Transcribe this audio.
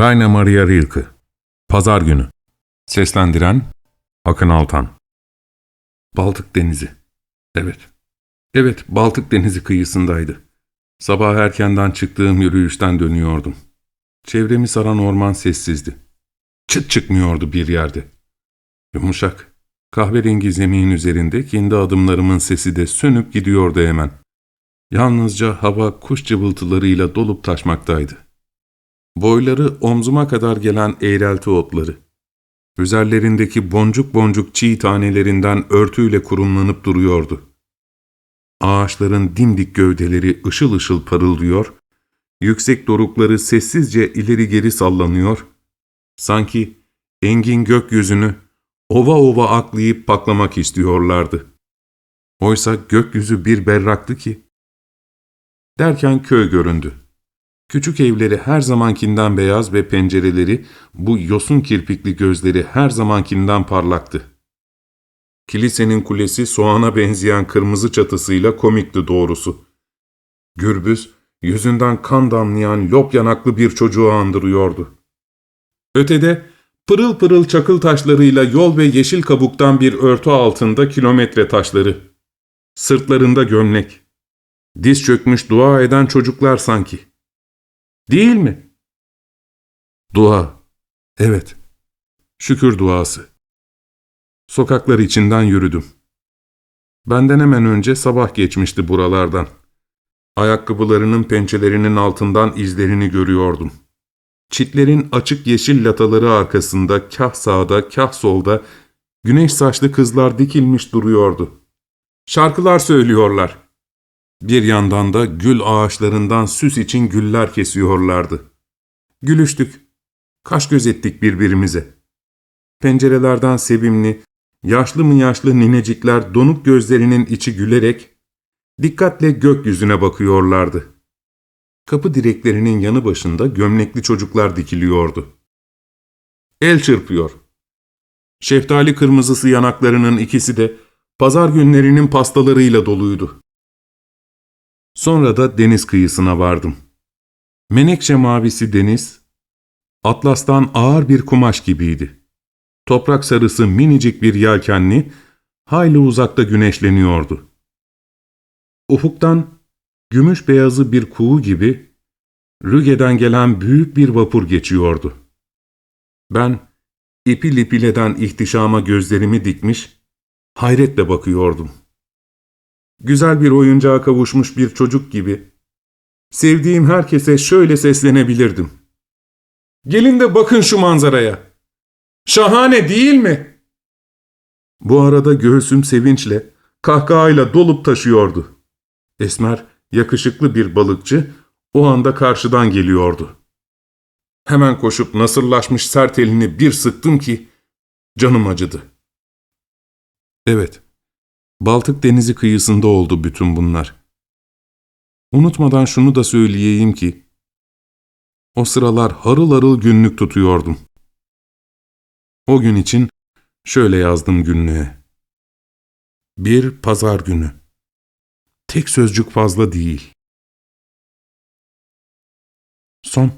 Rainer Maria Rilke Pazar günü Seslendiren Akın Altan Baltık Denizi Evet. Evet, Baltık Denizi kıyısındaydı. Sabah erkenden çıktığım yürüyüşten dönüyordum. Çevremi saran orman sessizdi. Çıt çıkmıyordu bir yerde. Yumuşak, kahverengi zemin üzerinde kendi adımlarımın sesi de sönüp gidiyordu hemen. Yalnızca hava kuş cıvıltılarıyla dolup taşmaktaydı. Boyları omzuma kadar gelen eğrelti otları. Üzerlerindeki boncuk boncuk çiğ tanelerinden örtüyle kurumlanıp duruyordu. Ağaçların dimdik gövdeleri ışıl ışıl parıldıyor, yüksek dorukları sessizce ileri geri sallanıyor, sanki engin gökyüzünü ova ova aklayıp paklamak istiyorlardı. Oysa gökyüzü bir berraktı ki. Derken köy göründü. Küçük evleri her zamankinden beyaz ve pencereleri, bu yosun kirpikli gözleri her zamankinden parlaktı. Kilisenin kulesi soğana benzeyen kırmızı çatısıyla komikti doğrusu. Gürbüz, yüzünden kan damlayan lop yanaklı bir çocuğu andırıyordu. Ötede, pırıl pırıl çakıl taşlarıyla yol ve yeşil kabuktan bir örtü altında kilometre taşları. Sırtlarında gömlek. Diz çökmüş dua eden çocuklar sanki. Değil mi? Dua. Evet. Şükür duası. Sokaklar içinden yürüdüm. Benden hemen önce sabah geçmişti buralardan. Ayakkabılarının pençelerinin altından izlerini görüyordum. Çitlerin açık yeşil lataları arkasında kah sağda kah solda güneş saçlı kızlar dikilmiş duruyordu. Şarkılar söylüyorlar. Bir yandan da gül ağaçlarından süs için güller kesiyorlardı. Gülüştük. Kaş göz ettik birbirimize. Pencerelerden sevimli, yaşlı mı yaşlı ninecikler donuk gözlerinin içi gülerek dikkatle gökyüzüne bakıyorlardı. Kapı direklerinin yanı başında gömlekli çocuklar dikiliyordu. El çırpıyor. Şeftali kırmızısı yanaklarının ikisi de pazar günlerinin pastalarıyla doluydu. Sonra da deniz kıyısına vardım. Menekşe mavisi deniz, atlastan ağır bir kumaş gibiydi. Toprak sarısı minicik bir yelkenli, hayli uzakta güneşleniyordu. Ufuktan gümüş beyazı bir kuğu gibi Rüge'den gelen büyük bir vapur geçiyordu. Ben ipil ipileden ihtişama gözlerimi dikmiş, hayretle bakıyordum. Güzel bir oyuncağa kavuşmuş bir çocuk gibi, sevdiğim herkese şöyle seslenebilirdim. Gelin de bakın şu manzaraya. Şahane değil mi? Bu arada göğsüm sevinçle, kahkahayla dolup taşıyordu. Esmer, yakışıklı bir balıkçı o anda karşıdan geliyordu. Hemen koşup nasırlaşmış sert elini bir sıktım ki canım acıdı. Evet, Baltık Denizi kıyısında oldu bütün bunlar. Unutmadan şunu da söyleyeyim ki, o sıralar harıl harıl günlük tutuyordum. O gün için şöyle yazdım günlüğe. Bir pazar günü. Tek sözcük fazla değil. Son